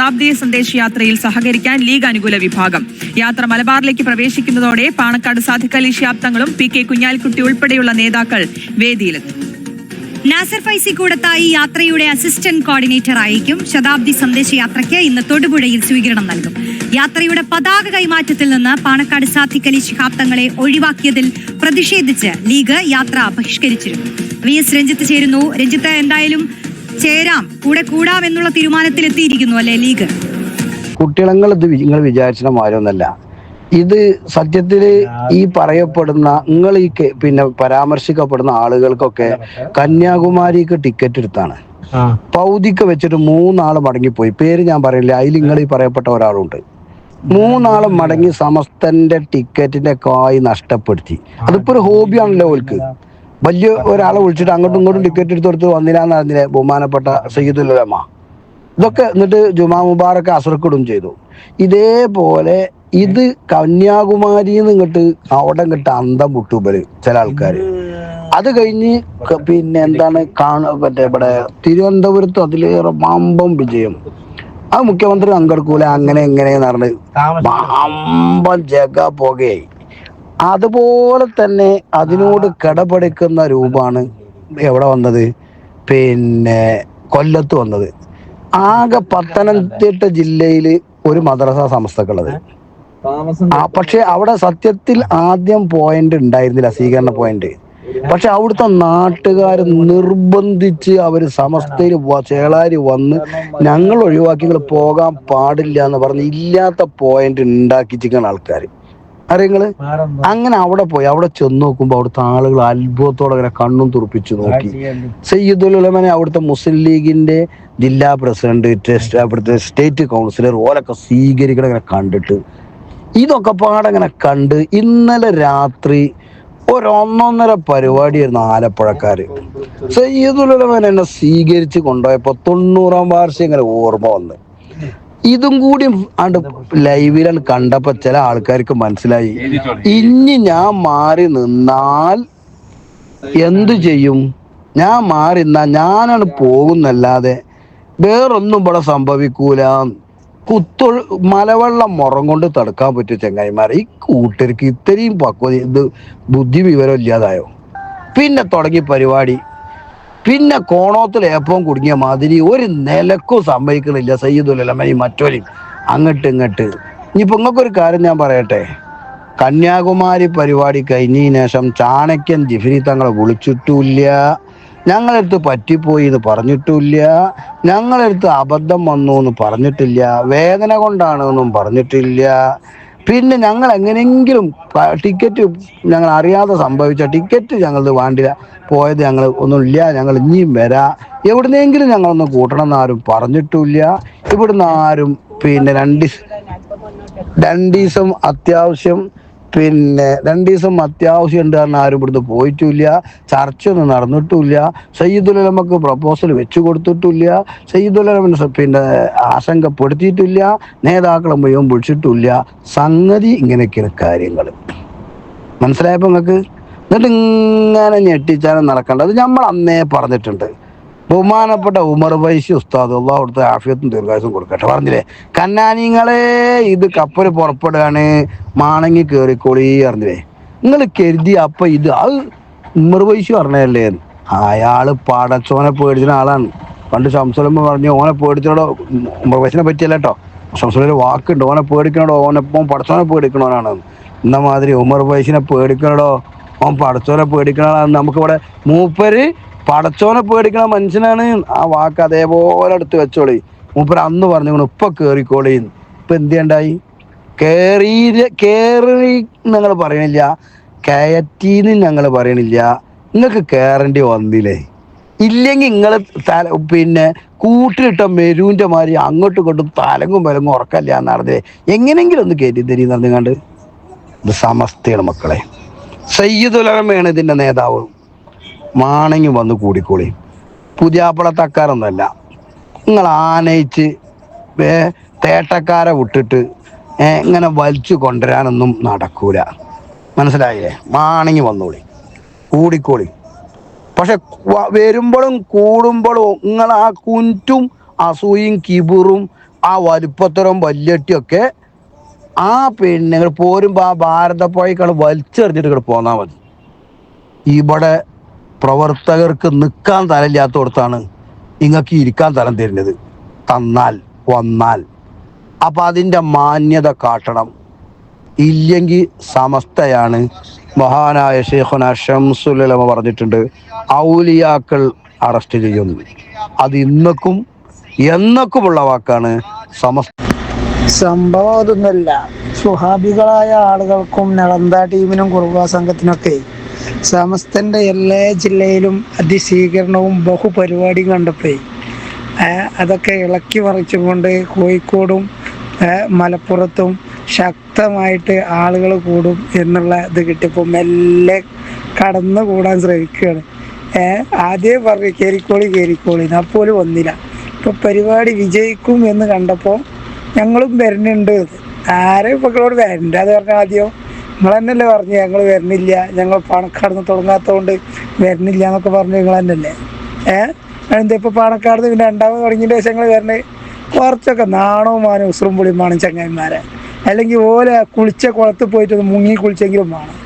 ശതാബ്ദി സന്ദേശ യാത്രയിൽ സഹകരിക്കാൻ ലീഗ് അനുകൂല വിഭാഗം. യാത്ര മലബാറിലേക്ക് പ്രവേശിക്കുന്നതോടെ പാണക്കാട് സാദിഖ് അലി പി കെ കുഞ്ഞാലിക്കുട്ടി ഉൾപ്പെടെയുള്ള നേതാക്കൾ വേദിയിലെത്തും. നാസർ ഫൈസി കൂടത്തായി യാത്രയുടെ അസിസ്റ്റന്റ് കോർഡിനേറ്റർ ആയിരിക്കും. ശതാബ്ദി സന്ദേശ യാത്രയ്ക്ക് ഇന്ന് തൊടുപുഴയിൽ സ്വീകരണം നൽകും. യാത്രയുടെ പതാക കൈമാറ്റത്തിൽ നിന്ന് പാണക്കാട് സാധിക്കലി അലി ശിഹാബ് തങ്ങളെ ഒഴിവാക്കിയതിൽ പ്രതിഷേധിച്ച് ലീഗ് യാത്ര ബഹിഷ്കരിച്ചിരുന്നു. വി എസ് രഞ്ജിത്ത് ചേരുന്നു. രഞ്ജിത്ത് എന്തായാലും ചേരാം. കൂടെ കൂടാം എന്നുള്ള തീരുമാനത്തിലെത്തിയിരിക്കുന്നു അല്ലെ ലീഗ്? കുട്ടികളങ്ങൾ ഇത് നിങ്ങൾ വിചാരിച്ച മാരൊന്നല്ല ഇത് സത്യത്തിൽ ഈ പറയപ്പെടുന്ന നിങ്ങൾ ഈ പിന്നെ പരാമർശിക്കപ്പെടുന്ന ആളുകൾക്കൊക്കെ കന്യാകുമാരിക്ക് ടിക്കറ്റ് എടുത്താണ്. പൗതിക്ക് വെച്ചിട്ട് മൂന്നാൾ മടങ്ങിപ്പോയി. പേര് ഞാൻ പറയില്ല. അതിൽ നിങ്ങൾ ഈ പറയപ്പെട്ട ഒരാളുണ്ട്. മൂന്നാൾ മടങ്ങി സമസ്തന്റെ ടിക്കറ്റിന്റെ കായ് നഷ്ടപ്പെടുത്തി. അതിപ്പോ ഒരു ഹോബിയാണല്ലോ ഓൽക്ക്. വലിയ ഒരാളെ വിളിച്ചിട്ട് അങ്ങോട്ടും ഇങ്ങോട്ടും ടിക്കറ്റ് എടുത്ത് കൊടുത്ത് വന്നില്ലാന്ന് അറിഞ്ഞില്ലേ ബഹുമാനപ്പെട്ട സയ്യിദുലമ ഇതൊക്കെ എന്നിട്ട് ജുമാ മുബാറൊക്കെ അസുറക്കിടും ചെയ്തു. ഇതേപോലെ ഇത് കന്യാകുമാരിന്ന് ഇങ്ങോട്ട് അവിടെ ഇങ്ങോട്ട് അന്തം വിട്ടുപര് ചില ആൾക്കാര്. അത് കഴിഞ്ഞ് പിന്നെ എന്താണ് കാണ മറ്റേ ഇവിടെ തിരുവനന്തപുരത്ത് അതിലേറെ മാമ്പം വിജയം. ആ മുഖ്യമന്ത്രി പങ്കെടുക്കൂല അങ്ങനെ എങ്ങനെയെന്ന് പറഞ്ഞ് മാമ്പം ജഗ പുകയായി. അതുപോലെ തന്നെ അതിനോട് കിടപിടിക്കുന്ന രൂപമാണ് എവിടെ വന്നത്? പിന്നെ കൊല്ലത്ത് വന്നത്. ആകെ പത്തനംതിട്ട ജില്ലയിൽ ഒരു മദ്രസ സംസ്ഥക്കുള്ളത്. ആ പക്ഷെ അവിടെ സത്യത്തിൽ ആദ്യം പോയിന്റ് ഉണ്ടായിരുന്നില്ല സ്വീകരണ പോയിന്റ്. പക്ഷെ അവിടുത്തെ നാട്ടുകാർ നിർബന്ധിച്ച് അവർ സമസ്തയിൽ ചേളാരി വന്ന് ഞങ്ങൾ ഒഴിവാക്കി നിങ്ങൾ പോകാൻ പാടില്ല എന്ന് പറഞ്ഞ് ഇല്ലാത്ത പോയിന്റ് ഉണ്ടാക്കിച്ചിരിക്കുന്ന ആൾക്കാർ അറിയങ്ങൾ അങ്ങനെ അവിടെ പോയി അവിടെ ചെന്ന് നോക്കുമ്പോ അവിടുത്തെ ആളുകൾ അത്ഭുതത്തോടെ അങ്ങനെ കണ്ണും തുറപ്പിച്ചു നോക്കി. സയ്യിദുൽ ഉലമനെ അവിടുത്തെ മുസ്ലിം ലീഗിന്റെ ജില്ലാ പ്രസിഡന്റ് അവിടുത്തെ സ്റ്റേറ്റ് കൗൺസിലർ ഓരൊക്കെ സ്വീകരിക്കണം ഇങ്ങനെ കണ്ടിട്ട്. ഇതൊക്കെ പാടങ്ങനെ കണ്ട് ഇന്നലെ രാത്രി ഒരൊന്നൊന്നര പരിപാടിയായിരുന്നു ആലപ്പുഴക്കാര്. സയ്യിദുൽ ഉലമൻ എന്നെ സ്വീകരിച്ച് കൊണ്ടുപോയപ്പോ തൊണ്ണൂറാം വാർഷികം ഇങ്ങനെ ഓർമ്മ വന്ന്. ഇതും കൂടി ആണ്ട് ലൈവിലാണ് കണ്ടപ്പോ ചില ആൾക്കാർക്ക് മനസ്സിലായി. ഇനി ഞാൻ മാറി നിന്നാൽ എന്തു ചെയ്യും? ഞാൻ മാറി നിന്നാ ഞാനാണ് പോകുന്നല്ലാതെ വേറൊന്നും ഇവിടെ സംഭവിക്കൂല. കുത്തൊ മലവെള്ളം മുറം കൊണ്ട് തടുക്കാൻ പറ്റും ചെങ്ങായിമാരെ. ഈ കൂട്ടർക്ക് ഇത്രയും പക്വത ഇത് ബുദ്ധി വിവരം ഇല്ലാതായോ പിന്നെ തുടങ്ങി പരിപാടി. പിന്നെ കോണോത്തിൽ ഏപ്പവും കുടുങ്ങിയ മാതിരി ഒരു നിലക്കും സമ്മതിക്കണില്ല സയ്യിദുലമനി മറ്റൊരു അങ്ങട്ട് ഇങ്ങട്ട്. ഇനിയിപ്പോൾ നിങ്ങൾക്കൊരു കാര്യം ഞാൻ പറയട്ടെ. കന്യാകുമാരി പരിപാടി കഴിഞ്ഞതിന് ശേഷം ചാണക്യൻ ജിഫിരി തങ്ങളെ വിളിച്ചിട്ടില്ല ഞങ്ങളടുത്ത് പറ്റിപ്പോയി എന്ന് പറഞ്ഞിട്ടില്ല ഞങ്ങളടുത്ത് അബദ്ധം വന്നു എന്ന് പറഞ്ഞിട്ടില്ല. വേദന കൊണ്ടാണ് എന്നും പറഞ്ഞിട്ടില്ല. പിന്നെ ഞങ്ങൾ എങ്ങനെയെങ്കിലും ടിക്കറ്റ് ഞങ്ങൾ അറിയാതെ സംഭവിച്ച ടിക്കറ്റ് ഞങ്ങളത് വേണ്ടില്ല. പോയത് ഞങ്ങൾ ഒന്നുമില്ല. ഞങ്ങൾ ഇനിയും വരാ. എവിടുന്നെങ്കിലും ഞങ്ങളൊന്ന് കൂട്ടണം എന്നാരും പറഞ്ഞിട്ടില്ല ഇവിടുന്ന് ആരും പിന്നെ രണ്ട് രണ്ട് ദിവസം അത്യാവശ്യം പിന്നെ രണ്ട് ദിവസം അത്യാവശ്യം ഉണ്ട് കാരണം ആരും ഇവിടുന്ന് പോയിട്ടില്ല. ചർച്ചയൊന്നും നടന്നിട്ടില്ല സയ്യിദുലമക്ക് പ്രപ്പോസൽ വെച്ചു കൊടുത്തിട്ടില്ല സയ്യിദുലമൻ പിന്നെ ആശങ്കപ്പെടുത്തിയിട്ടില്ല. നേതാക്കളെ മുഴുവൻ വിളിച്ചിട്ടില്ല സംഗതി ഇങ്ങനെയൊക്കെയാണ് കാര്യങ്ങൾ. മനസ്സിലായപ്പോ നിങ്ങൾക്ക്? എന്നിട്ട് ഇങ്ങനെ ഞെട്ടിച്ചാലും നടക്കേണ്ടത് നമ്മൾ അന്നേ പറഞ്ഞിട്ടുണ്ട്. ബഹുമാനപ്പെട്ട ഉമർ വൈശി ഉസ്താദ് അവിടുത്തെ ആഫിയത്തും ദീർഘായുസും കൊടുക്കട്ടെ. പറഞ്ഞില്ലേ? കന്നാനിങ്ങളെ ഇത് കപ്പൽ പുറപ്പെടുകയാണ്. മാണങ്ങി കയറിക്കോളി അറിഞ്ഞില്ലേ നിങ്ങൾ കരുതി അപ്പൊ ഇത് അത് ഉമർ വൈശി പറഞ്ഞല്ലേ അയാൾ പാടച്ചോനെ പേടിച്ചിന ആളാണ്. പണ്ട് ശംസലമ്മ പറഞ്ഞു ഓനെ പേടിച്ചോടോ ഉമർ വൈശിനെ പറ്റിയല്ല കേട്ടോ ശംസലൊരു വാക്കുണ്ട് ഓനെ പേടിക്കണോടോ ഓനെപ്പം പടച്ചോനെ പേടിക്കണോനാണ്. എന്ന മാതിരി ഉമർ വൈശിനെ പേടിക്കണോടോ ഓൻ പടച്ചോനെ പേടിക്കണോടാണ് നമുക്കിവിടെ മൂപ്പര് പടച്ചോനെ പേടിക്കണ മനുഷ്യനാണ്. ആ വാക്ക് അതേപോലെ എടുത്ത് വെച്ചോളി. മൂപ്പർ അന്ന് പറഞ്ഞു ഇപ്പൊ കേറിക്കോളി. ഇപ്പൊ എന്ത് ചെയ്യണ്ടായി? കേറി കേറി ഞങ്ങൾ പറയണില്ല. കയറ്റീന്ന് ഞങ്ങൾ പറയണില്ല. നിങ്ങൾക്ക് കേറേണ്ടി വന്നില്ലേ? ഇല്ലെങ്കിൽ നിങ്ങൾ തല പിന്നെ കൂട്ടിലിട്ട മെരുവിന്റെ മാതിരി അങ്ങോട്ടും ഇങ്ങോട്ടും തലങ്ങും വിലങ്ങും ഉറക്കല്ല നടന്നില്ലേ എങ്ങനെങ്കിലും ഒന്ന് കയറ്റി തരി നടന്നുകൊണ്ട് ഇത് സമസ്തയാണ് മക്കളെ. സയ്യിദുലമയാണ് ഇതിന്റെ നേതാവ്. മാണങ്ങി വന്ന് കൂടിക്കോളി. പുതിയാപ്പള തക്കാരൊന്നുമല്ല. നിങ്ങൾ ആനയിച്ച് തേട്ടക്കാരെ വിട്ടിട്ട് ഇങ്ങനെ വലിച്ചു കൊണ്ടുവരാനൊന്നും നടക്കൂല. മനസ്സിലായില്ലേ? മാണങ്ങി വന്നോളി. കൂടിക്കോളി. പക്ഷെ വരുമ്പോഴും കൂടുമ്പോഴും നിങ്ങൾ ആ കുന്റും അസൂയും കിബിറും ആ വലിപ്പത്തരം വല്യട്ടിയൊക്കെ ആ പിന്നെ പോരുമ്പോൾ പോരുമ്പോ ആ ഭാരതപ്പുഴക്കാൾ വലിച്ചെറിഞ്ഞിട്ട് ഇങ്ങോട്ട് പോന്നാൽ മതി. ഇവിടെ പ്രവർത്തകർക്ക് നിൽക്കാൻ തരമില്ലാത്തടത്താണ് നിങ്ങൾക്ക് ഇരിക്കാൻ തരം തരുന്നത്. തന്നാൽ വന്നാൽ. അപ്പം അതിന്റെ മാന്യത കാട്ടണം. ഇല്ലെങ്കിൽ സമസ്തയാണ്. മഹാനായ ഷെയ്ഖുന ഷംസുലമ പറഞ്ഞിട്ടുണ്ട് ഔലിയാക്കൾ അറസ്റ്റ് ചെയ്യുന്നു. അത് ഇന്നക്കും എന്നക്കുമുള്ള വാക്കാണ് സമസ്ത സംഭവം അതൊന്നുമല്ല. സുഹാബികളായ ആളുകൾക്കും നളന്ത ടീമിനും കുറുവ സംഘത്തിനൊക്കെ സമസ്തന്റെ എല്ലാ ജില്ലയിലും അതിസ്വീകരണവും ബഹുപരിപാടിയും കണ്ടപ്പോഴേ അതൊക്കെ ഇളക്കി മറിച്ചുകൊണ്ട് കോഴിക്കോടും മലപ്പുറത്തും ശക്തമായിട്ട് ആളുകൾ കൂടും എന്നുള്ള ഇത് കിട്ടിയപ്പോൾ മെല്ലെ കടന്നു കൂടാൻ ശ്രമിക്കുകയാണ്. ആദ്യം പറഞ്ഞു കേരിക്കോളി കേരിക്കോളി എന്നാൽ പോലും വന്നില്ല. ഇപ്പൊ പരിപാടി വിജയിക്കും എന്ന് കണ്ടപ്പോൾ ഞങ്ങളും വരുന്നുണ്ട് ആരും ഇപ്പോൾ വരണ്ട അത് പറഞ്ഞ ആദ്യം നിങ്ങൾ തന്നെയല്ലേ പറഞ്ഞു ഞങ്ങൾ വരുന്നില്ല? ഞങ്ങൾ പാണക്കാട് തുടങ്ങാത്തതുകൊണ്ട് വരുന്നില്ല എന്നൊക്കെ പറഞ്ഞു നിങ്ങൾ തന്നെയല്ലേ ഏഹ് എന്താ ഇപ്പൊ പാണക്കാട് പിന്നെ രണ്ടാമത് തുടങ്ങിയ ശേഷം ഞങ്ങൾ വരണേ? കുറച്ചൊക്കെ നാണവും മാനും ഉസ്രും പുളിയുമാണ് ചങ്ങായിമാരെ. അല്ലെങ്കിൽ ഓലെ കുളിച്ച കുളത്ത് പോയിട്ട് മുങ്ങി കുളിച്ചെങ്കിലും വേണം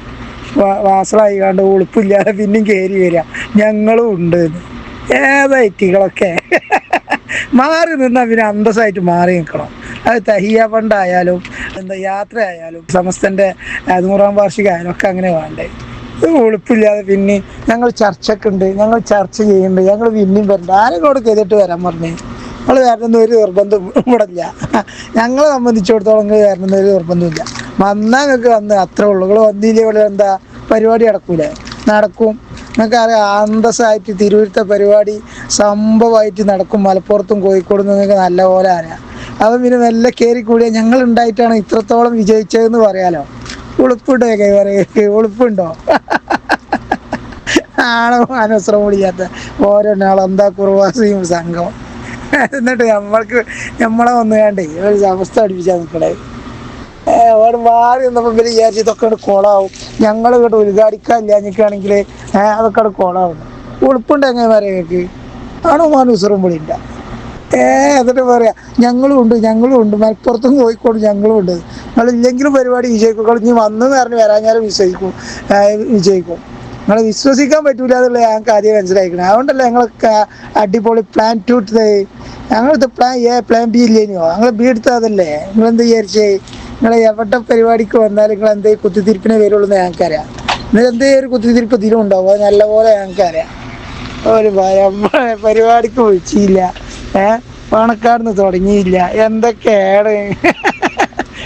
വാസറായി കണ്ട് ഉളുപ്പില്ലാതെ പിന്നെയും കയറി വരിക ഞങ്ങളും ഉണ്ട്. ഏതായിട്ടികളൊക്കെ മാറി നിന്നാൽ പിന്നെ അന്തസ്സായിട്ട് മാറി നിൽക്കണം അത് തഹിയ ഫണ്ടായാലും എന്താ യാത്ര ആയാലും സമസ്തന്റെ ആ, നൂറാം വാർഷികമായാലും ഒക്കെ അങ്ങനെ വേണ്ടേ. ഉളുപ്പില്ലാതെ പിന്നെ ഞങ്ങൾ ചർച്ചക്ക് ഉണ്ട് ഞങ്ങൾ ചർച്ച ചെയ്യുന്നുണ്ട് ഞങ്ങൾ പിന്നെയും വരണ്ട. ആരെങ്കിലും ചെയ്തിട്ട് വരാൻ പറഞ്ഞേ? നമ്മൾ വരണമെന്ന് ഒരു നിർബന്ധം ഇവിടെ ഇല്ല. ഞങ്ങളെ സംബന്ധിച്ചിടത്തോളം വരണമെന്ന് ഒരു നിർബന്ധമില്ല വന്നാൽ നിങ്ങൾക്ക് വന്ന് അത്രേ ഉള്ളൂ. നിങ്ങൾ വന്നില്ലേ ഇവിടെ എന്താ പരിപാടി നടക്കൂലേ? നടക്കും. നിങ്ങൾക്ക് അറിയാം അന്തസ്സായിട്ട് തിരുവിരുത്ത പരിപാടി സംഭവമായിട്ട് നടക്കും. മലപ്പുറത്തും കോഴിക്കോടും നിങ്ങൾക്ക് നല്ല പോലെ അറിയാം. അപ്പം പിന്നെ മെല്ലെ കയറി കൂടിയ ഞങ്ങൾ ഉണ്ടായിട്ടാണ് ഇത്രത്തോളം വിജയിച്ചതെന്ന് പറയാലോ. ഉളുപ്പുണ്ടോ കൈ പറയുക? ഉളുപ്പുണ്ടോ? ആണോ അനവസരം വിളിക്കാത്ത ഓരോ നാളെന്താ കുറുവാസിയും സംഘം? എന്നിട്ട് നമ്മൾക്ക് നമ്മളെ വന്നു കണ്ടേ ഒരു അവസ്ഥ അടിപ്പിച്ചാൽ നിൽക്കണേ അവിടെ മാറി നിന്നപ്പോൾ പിന്നെ വിചാരിച്ചു ഇതൊക്കെ കോളാവും. ഞങ്ങൾ ഇങ്ങോട്ട് ഉദ്ഘാടിക്കാൻ എനിക്കാണെങ്കിൽ അതൊക്കെ കോളാവും. ഉളുപ്പുണ്ട് എങ്ങനെ പറയുക ആണോ മാനൂസറും ഇല്ല ഏ എന്നിട്ട് പറയാ ഞങ്ങളും ഉണ്ട് ഞങ്ങളും ഉണ്ട് മലപ്പുറത്തും കോഴിക്കോട് ഞങ്ങളും ഉണ്ട്. നിങ്ങൾ ഇല്ലെങ്കിലും പരിപാടി വിജയിക്കും. നിങ്ങൾ ഇനി വന്നെന്ന് പറഞ്ഞ് വരാൻ വിജയിക്കും. വിശ്വസിക്കും വിജയിക്കും. നിങ്ങൾ വിശ്വസിക്കാൻ പറ്റൂല എന്നുള്ള ഞാൻ കാര്യം മനസ്സിലാക്കണം അതുകൊണ്ടല്ലേ ഞങ്ങളൊക്കെ അടിപൊളി പ്ലാൻ ടു ഞങ്ങളടുത്ത് പ്ലാൻ എ പ്ലാൻ ബി ഇല്ലേനോ? ഞങ്ങൾ ബി എടുത്തത് അതല്ലേ നിങ്ങൾ എന്ത് വിചാരിച്ചേ? നിങ്ങൾ എവിടെ പരിപാടിക്ക് വന്നാലും നിങ്ങൾ എന്തേ കുത്തിത്തിരിപ്പിനെ വരുള്ളൂ എന്ന് ഞങ്ങൾക്കറിയാം. നിങ്ങൾ എന്തേ ഒരു കുത്തിത്തിരിപ്പ് ഇതിലും ഉണ്ടാവും? അത് നല്ലപോലെ ഞങ്ങൾക്കറിയാം. ഒരു പരിപാടിക്ക് വിളിച്ചില്ല. ഏ? തുടങ്ങിയില്ല. എന്തൊക്കെയാണ്?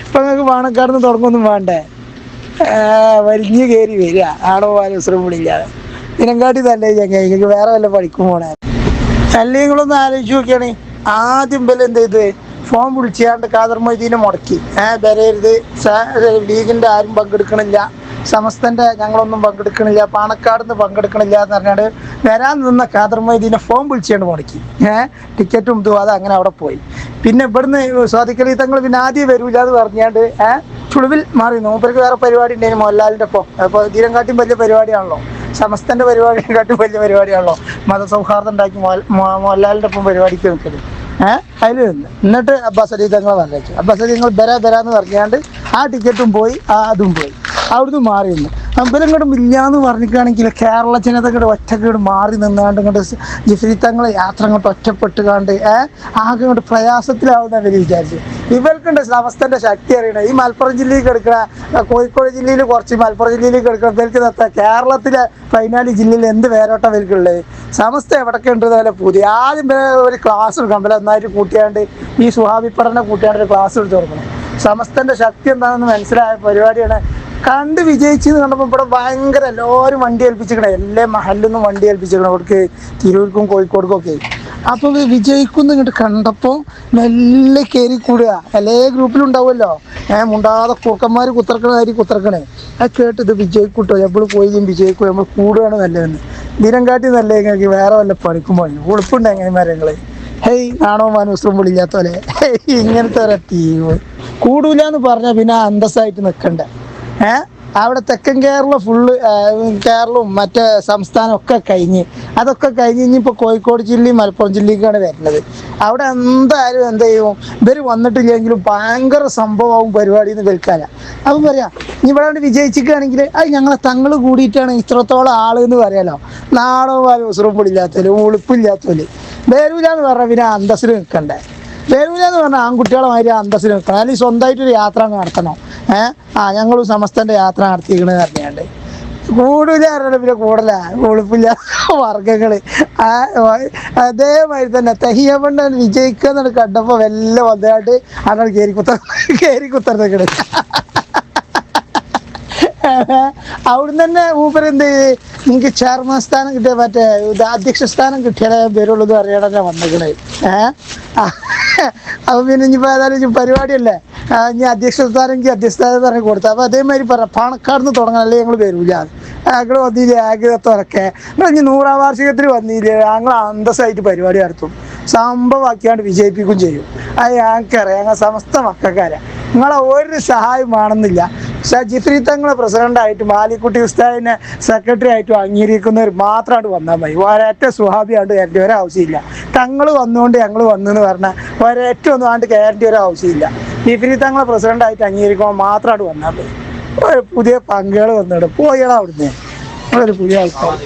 ഇപ്പൊ നിങ്ങൾക്ക് പാണക്കാടുന്ന് തുടങ്ങൊന്നും വേണ്ടേ? വലിഞ്ഞു കയറി വരിക. ആടോ ആലോചന വിളിക്കാതെ ഇതിനെക്കാട്ടി തന്നെ നിങ്ങൾക്ക് വേറെ വല്ല പഠിക്കും പോണേ? അല്ലെങ്കിൽ നിങ്ങളൊന്ന് ആലോചിച്ച് നോക്കിയാണ്. ആദ്യം ബല എന്ത് ചെയ്ത്? ഫോൺ വിളിച്ചാണ്ട് കാദർ മൊയ്തീനെ മുടക്കി. ഏഹ് വരരുത്. ലീഗിന്റെ ആരും പങ്കെടുക്കണില്ല. സമസ്തന്റെ ഞങ്ങളൊന്നും പങ്കെടുക്കണില്ല പാണക്കാട് നിന്ന് പങ്കെടുക്കണില്ല എന്ന് പറഞ്ഞാണ്ട് വരാൻ നിന്ന ഖാദർ മൊയ്തീനെ ഫോൺ വിളിച്ചുകൊണ്ട് മുടക്കി ഏഹ് ടിക്കറ്റും അത് അങ്ങനെ അവിടെ പോയി. പിന്നെ ഇവിടുന്ന് സ്വാതിക്കലി തങ്ങൾ പിന്നെ ആദ്യം വരൂല എന്ന് പറഞ്ഞാണ്ട് ഏഹ് ചുളിവിൽ മാറി മൂപ്പർക്ക് വേറെ പരിപാടി ഉണ്ടായിരുന്നു മോഹൻലാലിന്റെ ഒപ്പം. അപ്പോൾ തീരം കാട്ടിയും വലിയ പരിപാടിയാണല്ലോ. സമസ്തന്റെ പരിപാടിയെക്കാട്ടും വലിയ പരിപാടിയാണല്ലോ. മതസൗഹാർദ്ദം ഉണ്ടാക്കി മോഹൻലാലിന്റെ ഒപ്പം പരിപാടിക്ക് നിൽക്കരുത് ഏഹ് അതിൽ നിന്ന്. എന്നിട്ട് അബ്ബാസ് അലി തങ്ങൾ വന്നേച്ചു അബ്ബാസ് അലി തങ്ങൾ ബരാ പറഞ്ഞാണ്ട് ആ ടിക്കറ്റും പോയി ആ അതും പോയി. അവിടുന്ന് മാറി നിന്ന്. അമ്പലങ്ങോട്ടും ഇല്ലാന്ന് പറഞ്ഞിട്ടാണെങ്കിൽ കേരള ജനത ഇങ്ങോട്ട് ഒറ്റക്കോട് മാറി നിന്നാണ്ട് ഇങ്ങോട്ട് ജിഫ്രി തങ്ങളെ യാത്ര അങ്ങോട്ട് ഒറ്റപ്പെട്ട് കാണ്ട് ഏഹ് ആകെ ഇങ്ങോട്ട് പ്രയാസത്തിലാവുന്ന അവർ വിചാരിച്ചു ഇവർക്കുണ്ട് സമസ്തന്റെ ശക്തി അറിയണേ. ഈ മലപ്പുറം ജില്ലയിൽ കിടക്കണ കോഴിക്കോട് ജില്ലയിൽ കുറച്ച് മലപ്പുറം ജില്ലയിൽ കിടക്കണ ഇവർക്ക് കേരളത്തിലെ പതിനാല് ജില്ലയിൽ എന്ത് വേരോട്ടം ഇവർക്കുള്ളത് സമസ്ത എവിടൊക്കെ ഉണ്ട് പുതിയ ആദ്യം ഒരു ക്ലാസ് എടുക്കണം അമ്പലം നന്നായിട്ട് കൂട്ടിയാണ്ട് ഈ സുഹാബി പഠനം കൂട്ടിയാണ്ട് ഒരു ക്ലാസ് എടുത്ത് കൊടുക്കണം. സമസ്തന്റെ ശക്തി എന്താണെന്ന് മനസ്സിലായ പരിപാടിയാണ് കണ്ട് വിജയിച്ചെന്ന് കണ്ടപ്പോൾ ഇവിടെ ഭയങ്കര എല്ലാവരും വണ്ടി ഏൽപ്പിച്ചിരിക്കണേ. എല്ലാ മഹലിന്നും വണ്ടി ഏൽപ്പിച്ചിരിക്കണം. അവർക്ക് തിരൂർക്കും കോഴിക്കോടുക്കും ഒക്കെ. അപ്പോൾ വിജയിക്കുന്നു ഇങ്ങോട്ട് കണ്ടപ്പോൾ മെല്ലെ കയറി കൂടുക എല്ലാ ഗ്രൂപ്പിലും ഉണ്ടാവുമല്ലോ. ഏ മുണ്ടാതെ കുറുക്കന്മാർ കുത്തിറക്കണ കാര്യം കുത്തിറക്കണേ അത് കേട്ട് ഇത് വിജയിക്കൂട്ടോ. നമ്മൾ പോയി വിജയിക്കും. നമ്മൾ കൂടുകയാണ് നല്ലതെന്ന്. ദിനം കാട്ടി നല്ല വേറെ വല്ല പഠിക്കുമ്പോൾ പണി ഉളുപ്പുണ്ട് എങ്ങനെമാരെ നിങ്ങൾ ഹേയ് വിളിക്കാത്ത പോലെ ഹേയ് ഇങ്ങനത്തെ ഒരു ടീം കൂടൂലെന്ന് പറഞ്ഞാൽ പിന്നെ അന്തസ്സായിട്ട് നിൽക്കണ്ടേ അവിടെ തെക്കൻ കേരളം ഫുള്ള് കേരളവും മറ്റേ സംസ്ഥാനം ഒക്കെ കഴിഞ്ഞ്. അതൊക്കെ കഴിഞ്ഞ് ഇനിയിപ്പോൾ കോഴിക്കോട് ജില്ലയും മലപ്പുറം ജില്ലയ്ക്കാണ് വരുന്നത്. അവിടെ എന്തായാലും എന്ത് ചെയ്യും? ഇവർ വന്നിട്ടില്ലെങ്കിലും ഭയങ്കര സംഭവമാവും പരിപാടി എന്ന് കേൾക്കാല അപ്പം പറയാം ഇനി ഇവിടെ കൊണ്ട് വിജയിച്ചിരിക്കുകയാണെങ്കിൽ അത് ഞങ്ങളെ തങ്ങൾ കൂടിയിട്ടാണ് ഇത്രത്തോളം ആൾ എന്ന് പറയാലോ. നാടോ വാലോ ഉസുറുമ്പില്ലാത്തവര് ഉളുപ്പില്ലാത്തവര്. വരൂല എന്ന് പറഞ്ഞാൽ പിന്നെ അന്തസ്സിൽ നിൽക്കണ്ടേ. വരൂല എന്ന് പറഞ്ഞാൽ ആൺകുട്ടികളെ മാതിരി അന്തസ്സിൽ നിൽക്കണം. അല്ലെങ്കിൽ സ്വന്തമായിട്ടൊരു യാത്ര നടത്തണം. ഏഹ് ആ ഞങ്ങൾ സമസ്തന്റെ യാത്ര നടത്തിക്കണെന്ന് പറഞ്ഞാണ്ട് കൂടുതല പിന്നെ കൂടല ഉളുപ്പില്ല വർഗങ്ങൾ ആ വ- അതേമാതിരി തന്നെ തഹിയപ്പണ്ട് വിജയിക്കുന്ന കണ്ടപ്പോ വല്ല വന്നതായിട്ട് അങ്ങനെ കയറി കുത്ത കയറി കുത്തർന്നേക്കണ്. അവിടുന്ന് തന്നെ ഊപ്പർ എന്ത് നിങ്ങൾക്ക് ചെയർമാൻ സ്ഥാനം കിട്ടിയ മറ്റേ അധ്യക്ഷ സ്ഥാനം കിട്ടിയാലേ വരുള്ളൂ എന്ന് അറിയണല്ലേ വന്നേക്കണേ. ഏഹ് അപ്പൊ പിന്നെ ഇനിയിപ്പോ ഏതായാലും പരിപാടിയല്ലേ? ഇനി അധ്യക്ഷ സ്ഥാനം എനിക്ക് അധ്യക്ഷ സ്ഥാനം പറഞ്ഞ് കൊടുത്തു. അപ്പൊ അതേമാതിരി പറ നിന്ന് തുടങ്ങണല്ലേ ഞങ്ങൾ വരൂല. ഞങ്ങൾ വന്നില്ലേ ആഗ്രഹത്തോടൊക്കെ ഇനി നൂറാം വാർഷികത്തിൽ വന്നില്ലേ ഞങ്ങൾ അന്തസ്സായിട്ട് പരിപാടി നടത്തും. സംഭവമാക്കിയാണ്ട് വിജയിപ്പിക്കുകയും ചെയ്യും. അത് ഞങ്ങൾക്കറിയാം. ഞങ്ങൾ സമസ്ത മക്കാരെ നിങ്ങളെ ഒരു സഹായം വേണമെന്നില്ല. ജിഫ്രി തങ്ങളെ പ്രസിഡന്റായിട്ട് മാലിക്കുട്ടി ഉസ്താദിനെ സെക്രട്ടറി ആയിട്ടും അംഗീകരിക്കുന്നവർ മാത്രമായിട്ട് വന്നാൽ മതി. ഒരേറ്റ സുഹാബിയാണ്ട് കയറേണ്ട ഒരു ആവശ്യമില്ല തങ്ങൾ വന്നുകൊണ്ട് ഞങ്ങൾ വന്നു എന്ന് പറഞ്ഞാൽ ഒരേറ്റ ഒന്നും ആണ്ട് കയറേണ്ട ഒരു ആവശ്യമില്ല ജിഫ്രി തങ്ങളെ പ്രസിഡന്റായിട്ട് അംഗീകരിക്കുമ്പോൾ മാത്രമായിട്ട് വന്നാൽ മതി. പുതിയ പങ്കുകൾ വന്നിട്ട് പോയടാ അവിടുന്ന്. ഒരു പുതിയ ആൾക്കാർ